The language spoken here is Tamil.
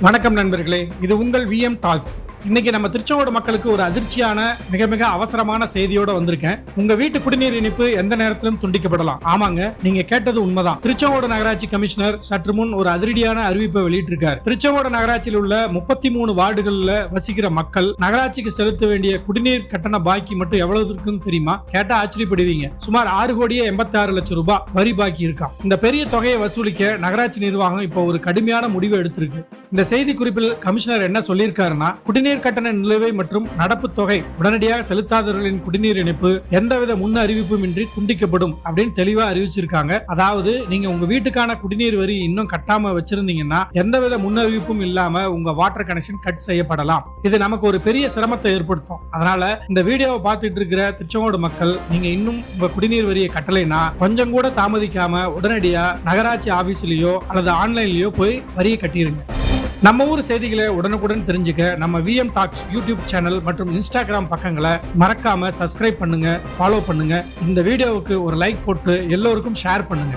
வணக்கம் நண்பர்களே இது உங்கள் விஎம் டாக்ஸ் இன்னைக்கு நம்ம திருச்செங்கோடு மக்களுக்கு ஒரு அதிர்ச்சியான மிக மிக அவசரமான செய்தியோட வந்திருக்கேன். உங்க வீட்டு குடிநீர் இணைப்பு எந்த நேரத்திலும் துண்டிக்கப்படலாம். ஆமாங்க நீங்க கேட்டது உண்மைதான். திருச்செங்கோடு நகராட்சி கமிஷனர் சற்று முன் ஒரு அதிரடியான அறிவிப்பை வெளியிட்டிருக்கார். திருச்செங்கோடு நகராட்சியில் உள்ள முப்பத்தி மூணு வார்டுகள்ல வசிக்கிற மக்கள் நகராட்சிக்கு செலுத்த வேண்டிய குடிநீர் கட்டண பாக்கி மட்டும் எவ்வளவு இருக்குன்னு தெரியுமா? கேட்டா ஆச்சரியப்படுவீங்க. சுமார் ஆறு கோடியே எண்பத்தி ஆறு லட்சம் ரூபாய் வரி பாக்கி இருக்கான் இந்த பெரிய தொகையை வசூலிக்க நகராட்சி நிர்வாகம் இப்போ ஒரு கடுமையான முடிவு எடுத்திருக்கு. இந்த செய்தி குறிப்பில் கமிஷனர் என்ன சொல்லியிருக்காருன்னா குடிநீர் குடிநீர் கட்டண நிலுவை மற்றும் நடப்பு தொகை உடனடியாக செலுத்தாதவர்களின் குடிநீர் இணைப்பு எந்தவித முன் அறிவிப்பும் இன்றி துண்டிக்கப்படும் அப்படின்னு தெளிவா அறிவிச்சிருக்காங்க. அதாவது நீங்க உங்க வீட்டுக்கான குடிநீர் வரி இன்னும் கட்டாம வச்சிருந்தீங்கன்னா எந்தவித முன் அறிவிப்பும் இல்லாம உங்க வாட்டர் கனெக்ஷன் கட் செய்யப்படலாம். இது நமக்கு ஒரு பெரிய சிரமத்தை ஏற்படுத்தும். அதனால இந்த வீடியோவை பார்த்துட்டு இருக்கிற திருச்செங்கோடு மக்கள் நீங்க இன்னும் உங்க குடிநீர் வரியை கட்டலைன்னா கொஞ்சம் கூட தாமதிக்காம உடனடியா நகராட்சி ஆபீஸ்லயோ அல்லது ஆன்லைன்லயோ போய் வரியை கட்டிருங்க. நம்ம ஊர் செய்திகளை உடனுக்குடன் தெரிஞ்சுக்க நம்ம விஎம் டாக்ஸ் யூடியூப் சேனல் மற்றும் இன்ஸ்டாகிராம் பக்கங்களை மறக்காம சப்ஸ்கிரைப் பண்ணுங்க ஃபாலோ பண்ணுங்க. இந்த வீடியோவுக்கு ஒரு லைக் போட்டு எல்லோருக்கும் ஷேர் பண்ணுங்க.